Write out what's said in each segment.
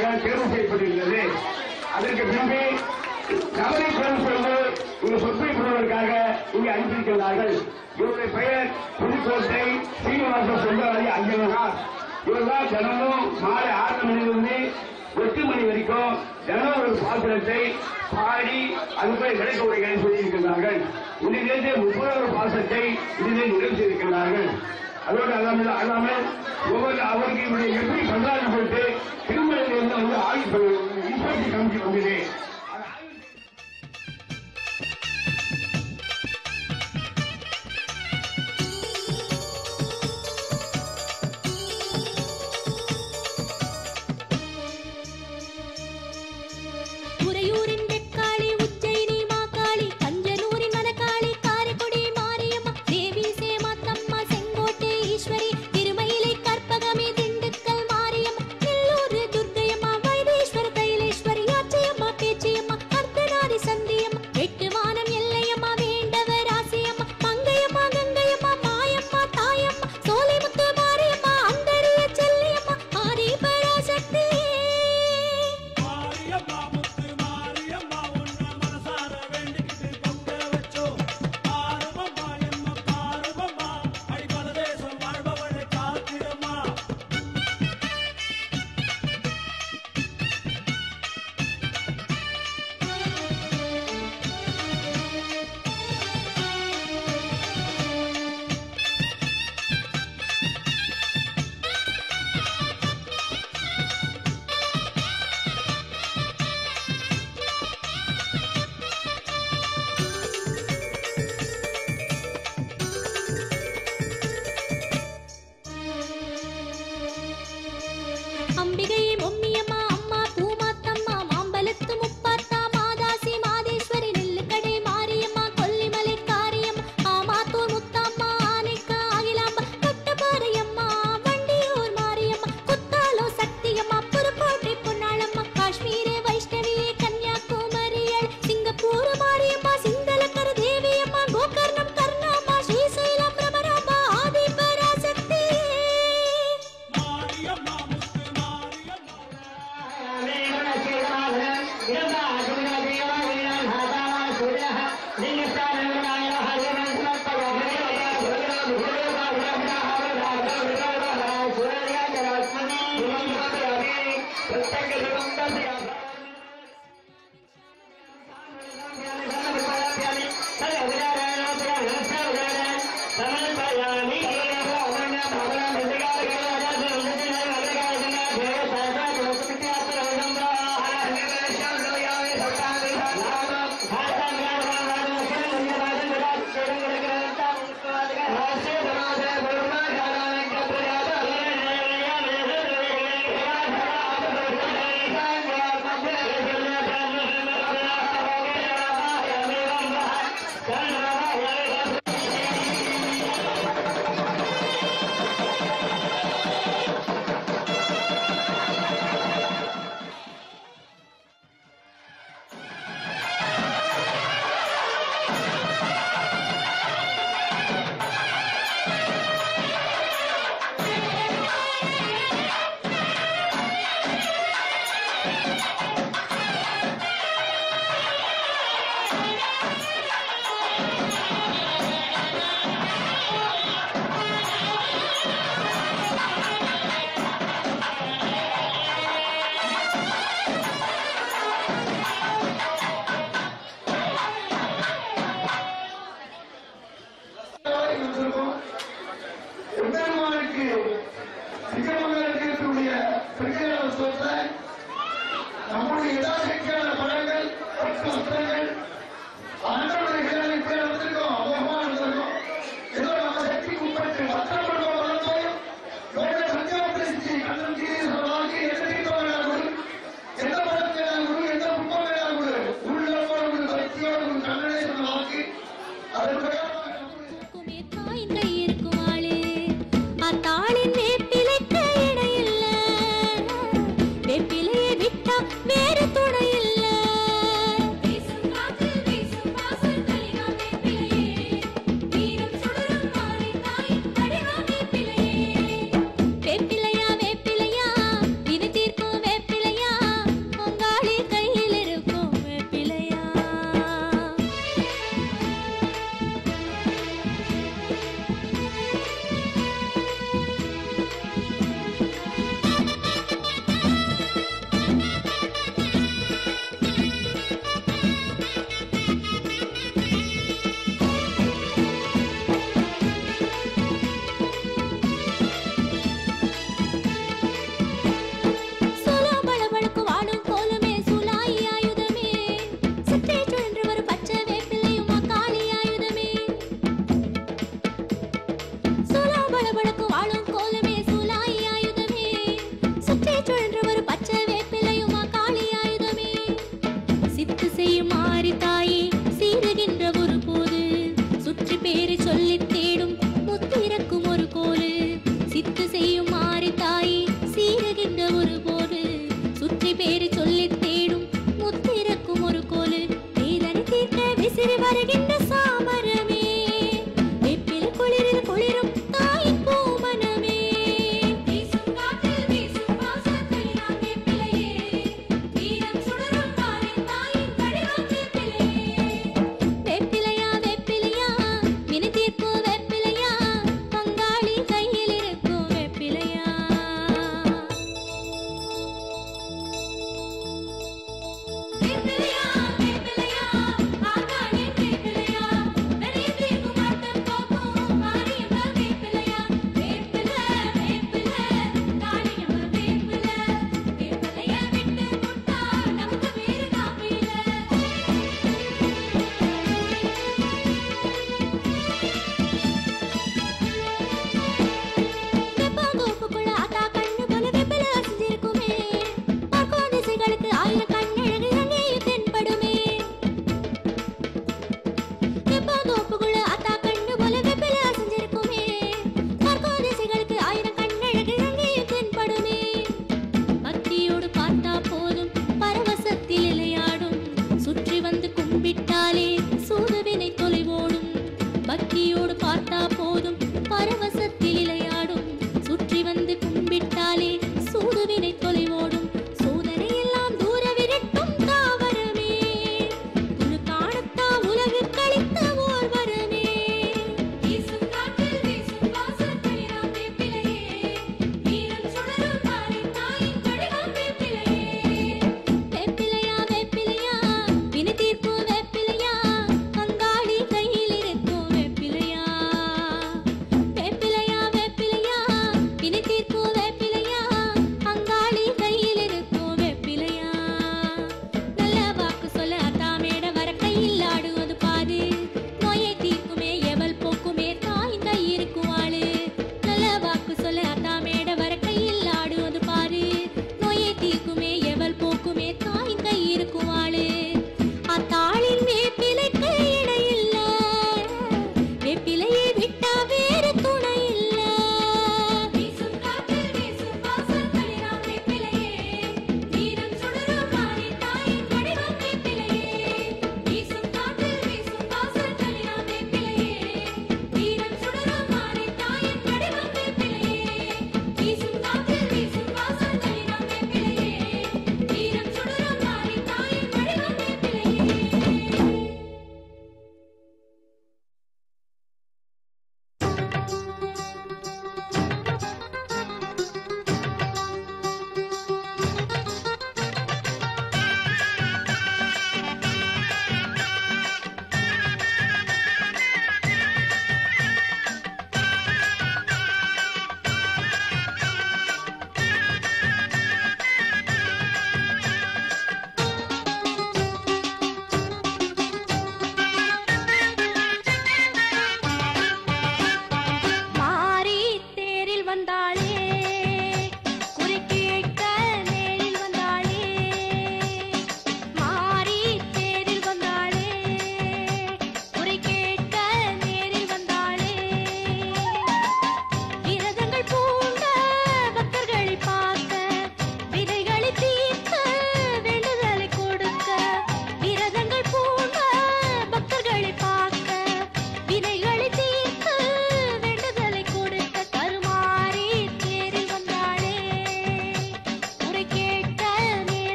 வேட்பாளராக தேர்வு செய்யப்பட்டிருக்கிறது. அதற்கு பின்பு கவலை பிறந்து இங்கு சொத்தை பெறுவதற்காக இங்கு அனுப்பியிருக்கிறார்கள். இவருடைய பெயர் புதுக்கோட்டை சீனிவாச சுந்தரராஜ அஞ்சனார் இவர்தான் தினமும் மாலை ஆறு மணியிலிருந்து எட்டு மணி வரைக்கும் தினம் ஒரு பாசுரத்தை பாடி அதுபோல கிடைக்க உரைகளை சொல்லியிருக்கிறார்கள். இன்றைய முப்பதாவது பாசத்தை இதிலே நிறைவேற்றியிருக்கிறார்கள் அதோடு அல்லாமல் அல்லாமல் ஒவ்வொரு அவர்களுடைய வந்து அவங்க ஆய்வு பண்ணுவாங்க இன்ஃபேக்ட் காமிக்க வந்து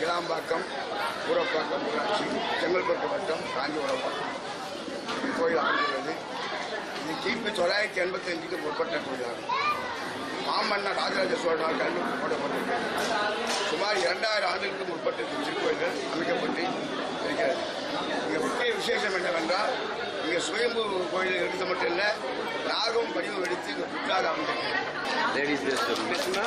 மீனாம்பாக்கம் ஊரப்பாக்கம் ஊராட்சி செங்கல்பட்டு வட்டம் காஞ்சிபுரம். கோயில் அமைந்துள்ளது. இது கிபி தொள்ளாயிரத்தி எண்பத்தி அஞ்சுக்கு முற்பட்ட கோயிலாகும். மாமன்னர் ராஜராஜ சோழனால் கல்வி போடப்பட்டிருக்கிறது. சுமார் இரண்டாயிரம் ஆண்டுகளுக்கு முற்பட்ட திருக்கோயில்கள் அமைக்கப்பட்டு இருக்கிறது. இங்கே முக்கிய விசேஷம் என்னவென்றால் இங்கே சுயம்பு கோயில் இருக்கிறது மட்டும் இல்லை நாகம் படிவம் எடுத்து இந்த புற்றாக அமைந்திருக்கிறது லேடிஸ் பேசுனா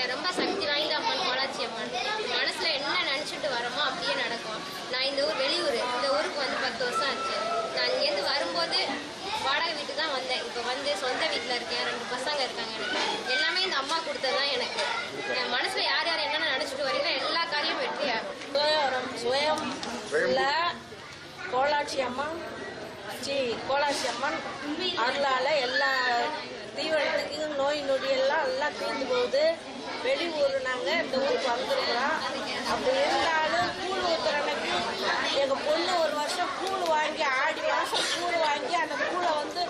ஏன் ரொம்ப சக்தி வாய்ந்த அம்மன் கோலாச்சி அம்மன் மனசுல என்ன நினைச்சிட்டு வரோமோ அப்படியே நடக்கும் நான் இந்த ஊர் வெளியூர் இந்த ஊருக்கு வந்து பத்து வருஷம் ஆச்சு. நான் இங்கேருந்து வரும்போது வாடகை வீட்டு தான் வந்தேன். இப்போ வந்து சொந்த வீட்டில் இருக்கேன். ரெண்டு பசங்க இருக்காங்க எனக்கு. எல்லாமே இந்த அம்மா கொடுத்தது தான் எனக்கு. என் மனசுல யார் யார் என்னென்ன நினைச்சிட்டு வரீங்களோ எல்லா காரியமும் வெற்றியாகும் சுயம் சுயம் உள்ள கோலாட்சி அம்மன் ஜி கோலாட்சி அம்மன் அருளால் எல்லா தீவிரத்துக்கும் நோய் நொடி எல்லாம் எல்லாம் தீர்ந்து போகுது. வெளியூர் நாங்கள் இந்த ஊருக்கு வந்திருக்கிறோம். அப்படி இருந்தாலும் கூழ் ஊற்றுற அன்னைக்கு எங்கள் பொண்ணு ஒரு வருஷம் கூழ் வாங்கி ஆடி மாதம் கூழ் வாங்கி அந்த கூழை வந்து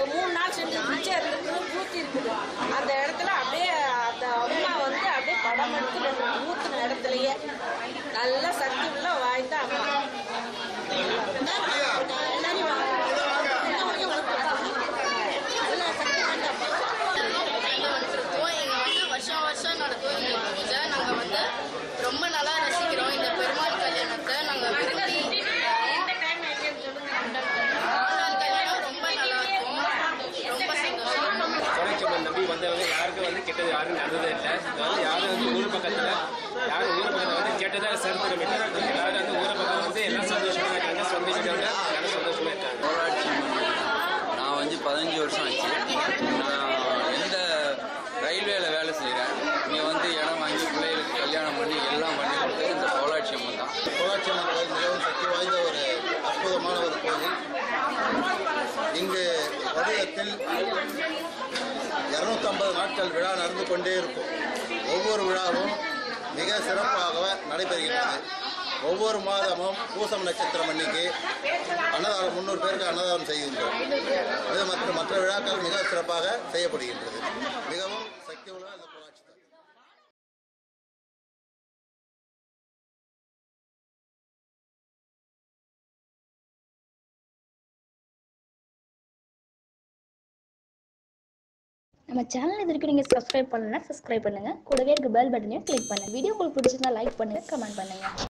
ஒரு மூணு நாள் செஞ்சு பிச்சை இருந்துருக்கு ஊற்றி இருக்குது அந்த இடத்துல அப்படியே அந்த அம்மா வந்து அப்படியே படம் எடுத்து ஊத்துன இடத்துலயே. நல்லா சக்தி உள்ள வாய்ந்த அம்மா நல்ல சக்தி வாய்ந்த அம்மா நாங்கள் வந்திருக்கோம் இங்கே வந்து வருஷம் வருஷம் நடக்கும் இந்த பூஜை நாங்கள் வந்து ரொம்ப நல்லா ரசிக்கிறோம் இந்த பெருமாள் கல்யாணத்தை நாங்கள் விரும்பி பெருமாள் கல்யாணம் ரொம்ப நல்லா இருக்கும் ரொம்ப சந்தோஷம் கோலாச்சம்மன் நம்பி வந்தவங்க யாருக்கும் வந்து கெட்டது யாரும் நடந்ததே இல்லை. இது வந்து யாரும் வந்து ஊர் பக்கத்தில் யாரும் ஊர் பக்கத்தில் வந்து கெட்டதாக சரித்திரம் இல்லை எல்லாரும் வந்து ஊர் பக்கம் வந்து எல்லாம் சந்தோஷமா இருக்காங்க? சொந்த வீட்டோட எல்லாரும் சந்தோஷமா இருக்காங்க. ஊராட்சி நான் வந்து பதினஞ்சு வருஷம் ஆச்சு. நான் எந்த ரயில்வேல வேலை செய்கிறேன் இங்கே வந்து இடம் வாங்கி பிள்ளைகளுக்கு கல்யாணம் பண்ணி எல்லாம் பண்ணி கொடுத்தது இந்த கோலாட்சி அம்மன் தான். கோலாட்சி அம்மன் கோயில் மிகவும் சக்தி வாய்ந்த ஒரு அற்புதமான ஒரு கோயில். இங்கு வருடத்தில் இருநூத்தம்பது நாட்கள் விழா நடந்து கொண்டே இருக்கும். ஒவ்வொரு விழாவும் மிக சிறப்பாக நடைபெறுகின்றது ஒவ்வொரு மாதமும் பூசம் நட்சத்திரம் அன்னைக்கு அன்னதானம் முந்நூறு பேருக்கு அன்னதானம் செய்கின்றோம். இது மற்ற மற்ற விழாக்கள் மிக சிறப்பாக செய்யப்படுகின்றது. மிகவும் நம்ம சேனல் இது வரைக்கும் நீங்கள் சப்ஸ்கிரைப் பண்ணலன்னா சப்ஸ்கிரைப் பண்ணுங்கள் கூடவே இருக்க பெல் பட்டனையும் கிளிக் பண்ணுங்கள் வீடியோ உங்களுக்கு பிடிச்சிருந்தா லைக் பண்ணுங்கள் கமெண்ட் பண்ணுங்கள்